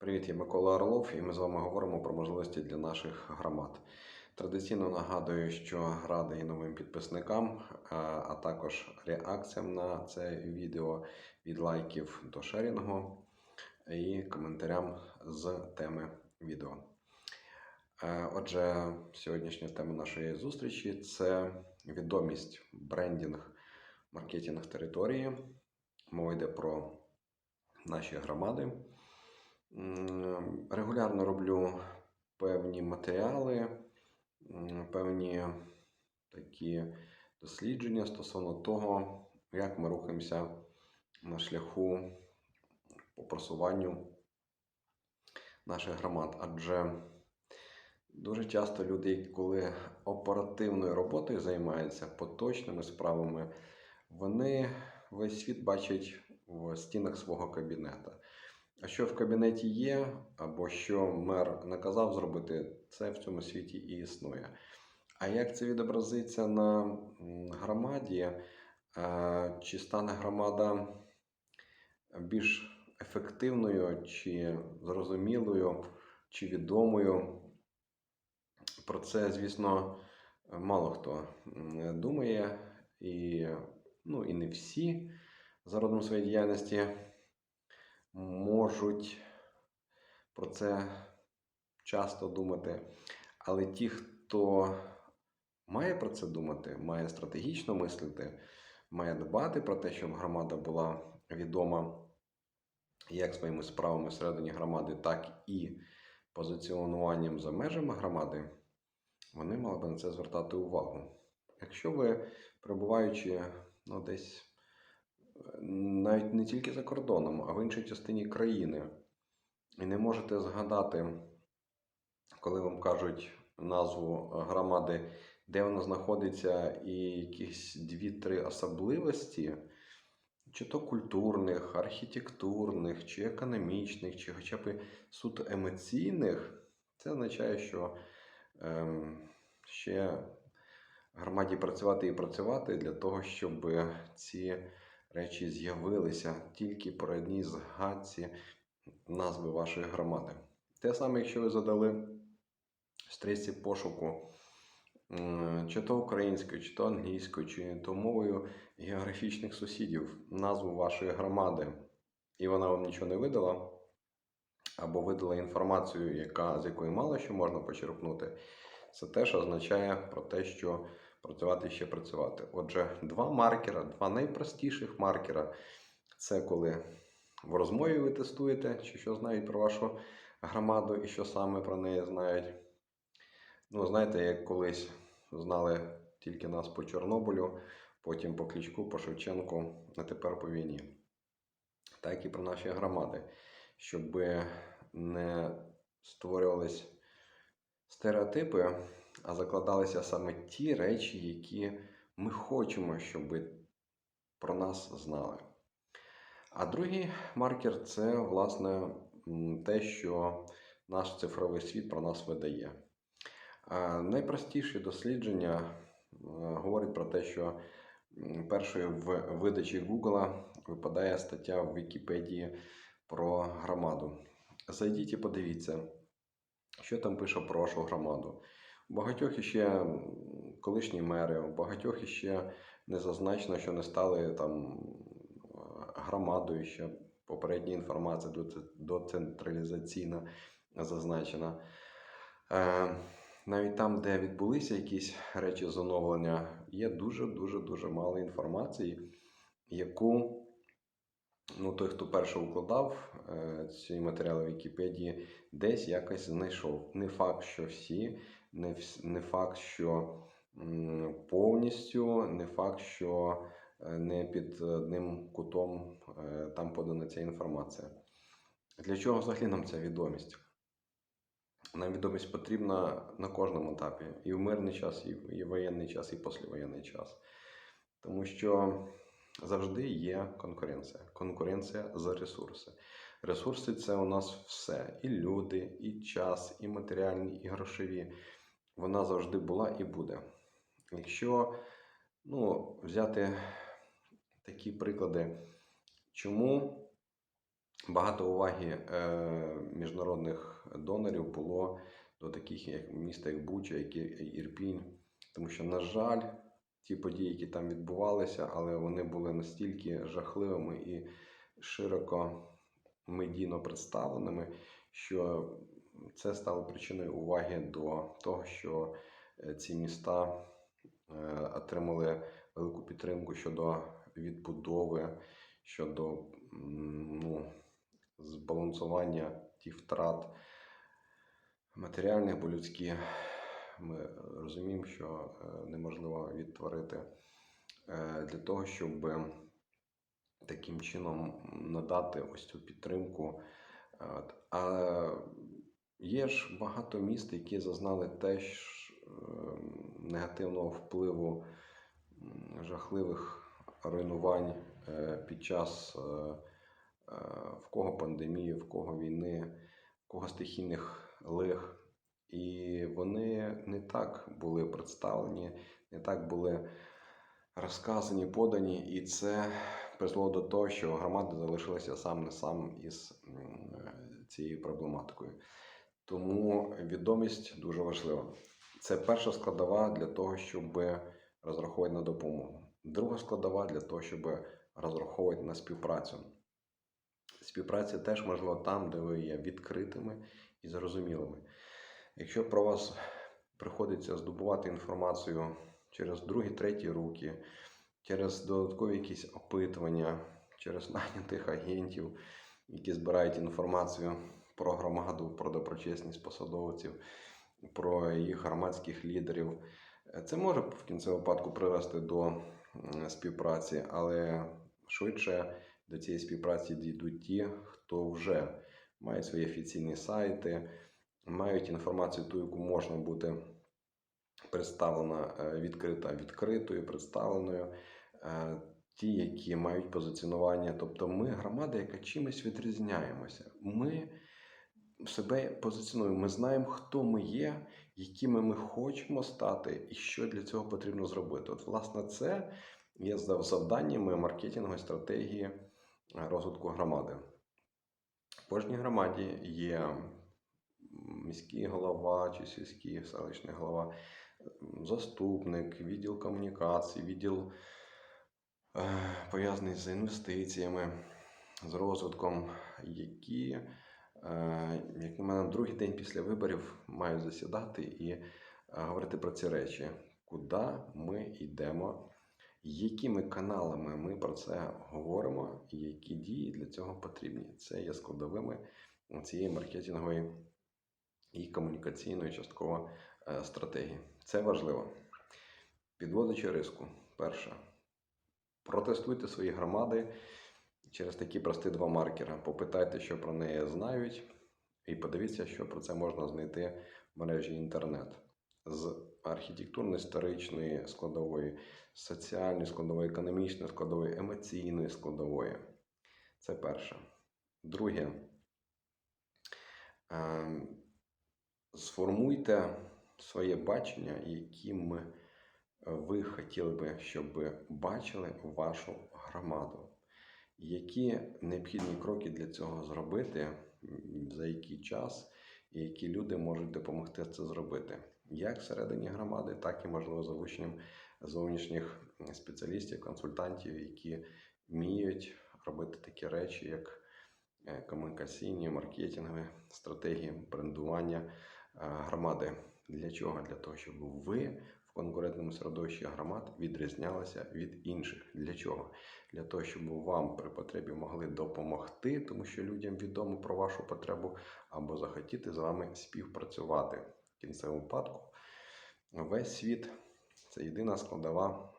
Привіт, я Микола Орлов, і ми з вами говоримо про можливості для наших громад. Традиційно нагадую, що радий новим підписникам, а- а також реакціям на це відео від лайків до шерінгу і коментарям з теми відео. Е, Отже, сьогоднішня тема нашої зустрічі це відомість, брендінг, маркетинг території. Мова йде про наші громади. Регулярно роблю певні матеріали, певні такі дослідження стосовно того, як ми рухаємося на шляху по просуванню наших громад. Адже дуже часто люди, коли оперативною роботою займаються, поточними справами, вони весь світ бачать в стінах свого кабінета. А що в кабінеті є, або що мер наказав зробити, це в цьому світі і існує. А як це відобразиться на громаді? Е, Чи стане громада більш ефективною, чи зрозумілою, чи відомою? Про це, звісно, мало хто думає, і, ну, і не всі за родом своєї діяльності можуть про це часто думати. Але ті, хто має про це думати, має стратегічно мислити, має дбати про те, щоб громада була відома як своїми справами всередині громади, так і позиціонуванням за межами громади, вони мали би на це звертати увагу. Якщо ви, перебуваючи ну, десь навіть не тільки за кордоном, а в іншій частині країни. І не можете згадати, коли вам кажуть назву громади, де вона знаходиться, і якісь дві-три особливості, чи то культурних, архітектурних, чи економічних, чи хоча б суто емоційних, це означає, що ем, ще громаді працювати і працювати для того, щоб ці речі з'явилися тільки по одній згадці назви вашої громади. Те саме, якщо ви задали стрічці пошуку чи то українською, чи то англійською, чи то мовою географічних сусідів назву вашої громади, і вона вам нічого не видала, або видала інформацію, яка, з якої мало що можна почерпнути, це теж означає про те, що працювати ще працювати. Отже, два маркера, два найпростіших маркера це коли в розмові ви тестуєте, чи що знають про вашу громаду і що саме про неї знають. Ну, знаєте, як колись знали тільки нас по Чорнобилю, потім по Клічку, по Шевченку, а тепер по війні. Так і про наші громади, щоб не створювались стереотипи, а закладалися саме ті речі, які ми хочемо, щоб про нас знали. А другий маркер це, власне, те, що наш цифровий світ про нас видає. Найпростіші дослідження е, говорять про те, що першою в видачі Google випадає стаття в Вікіпедії про громаду. Зайдіть і подивіться, що там пише про вашу громаду. Багатьох іще колишні мери, багатьох іще не зазначено, що не стали там е, громадою, ще попередня інформація доцентралізаційна зазначена. Е, Навіть там, де відбулися якісь речі з оновлення, є дуже-дуже дуже мало інформації, яку ну, той, хто перший укладав е, ці матеріали в Вікіпедії, десь якось знайшов. Не факт, що всі, не, не факт, що повністю, не факт, що е, не під одним кутом е, там подана ця інформація. Для чого взагалі нам ця відомість? Нам відомість потрібна на кожному етапі, і в мирний час, і в і воєнний час, і післявоєнний час. Тому що завжди є конкуренція. Конкуренція за ресурси. Ресурси це у нас все: і люди, і час, і матеріальні, і грошові. Вона завжди була і буде. Якщо ну, взяти такі приклади, чому Багато уваги е, міжнародних донорів було до таких як міста, як Буча, як Ірпінь, тому що, на жаль, ті події, які там відбувалися, але вони були настільки жахливими і широко медійно представленими, що це стало причиною уваги до того, що е, ці міста е, отримали велику підтримку щодо відбудови, щодо ну, збалансування тих втрат матеріальних, бо людські. Ми розуміємо, що е, неможливо відтворити для того, щоб таким чином надати ось цю підтримку. А є ж багато міст, які зазнали теж е, негативного впливу жахливих руйнувань е, під час е, е, в кого пандемії, в кого війни, в кого стихійних лих. І вони не так були представлені, не так були розказані, подані, і це призвело до того, що громади залишилися сам не сам із цією проблематикою. Тому відомість дуже важлива. Це перша складова для того, щоб розраховувати на допомогу. Друга складова для того, щоб розраховувати на співпрацю. Співпраця теж можлива там, де ви є відкритими і зрозумілими. Якщо про вас приходиться здобувати інформацію через другі, треті руки, через додаткові якісь опитування, через нанятих агентів, які збирають інформацію про громаду, про доброчесність посадовців, про їх громадських лідерів. Це може в кінцевому випадку привести до співпраці, але швидше до цієї співпраці дійдуть ті, хто вже має свої офіційні сайти, мають інформацію, ту, яку можна буде представлена е, відкрита відкритою, представленою. Е, Ті, які мають позиціонування, тобто ми громада, яка чимось відрізняємося. Ми себе позиціонуємо, ми знаємо, хто ми є, якими ми хочемо стати, і що для цього потрібно зробити. От, власне, це є зав- завданнями маркетингової стратегії е, розвитку громади. В кожній громаді є міський голова чи сільський селищний голова, заступник, відділ комунікацій, відділ е, пов'язаний з інвестиціями, з розвитком, які, як на мене, другий день після виборів мають засідати і е, говорити про ці речі, куди ми йдемо, якими каналами ми про це говоримо, і які дії для цього потрібні. Це є складовими цієї маркетингової і комунікаційної частково е, стратегії. Це важливо. Підводячи риску, перше, протестуйте свої громади через такі прості два маркери. Попитайте, що про неї знають, і подивіться, що про це можна знайти в мережі інтернет. З архітектурно-історичної складової, соціальної складової, економічної складової, емоційної складової. Це перше. Друге. Ем, Сформуйте своє бачення, яким ви хотіли би, щоб бачили вашу громаду. Які необхідні кроки для цього зробити, за який час, і які люди можуть допомогти це зробити, як всередині громади, так і можливо залученням зовнішніх спеціалістів, консультантів, які вміють робити такі речі, як е, комунікаційні, маркетингові стратегії, брендування е, громади. Для чого? Для того, щоб ви в конкурентному середовищі громад відрізнялися від інших. Для чого? Для того, щоб вам при потребі могли допомогти, тому що людям відомо про вашу потребу, або захотіти з вами співпрацювати. В кінцевому випадку весь світ це єдина складова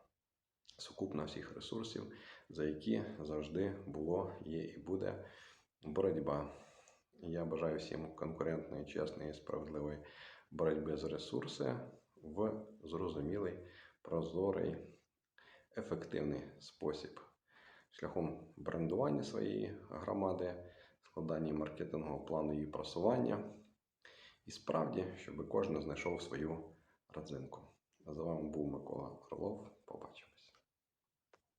сукупна всіх ресурсів, за які завжди було, є і буде боротьба. Я бажаю всім конкурентної, чесної, справедливої боротьби за ресурси в зрозумілий, прозорий, ефективний спосіб шляхом брендування своєї громади, складання маркетингового плану її просування. І справді, щоб кожен знайшов свою родзинку. З вами був Микола Орлов. Побачимо.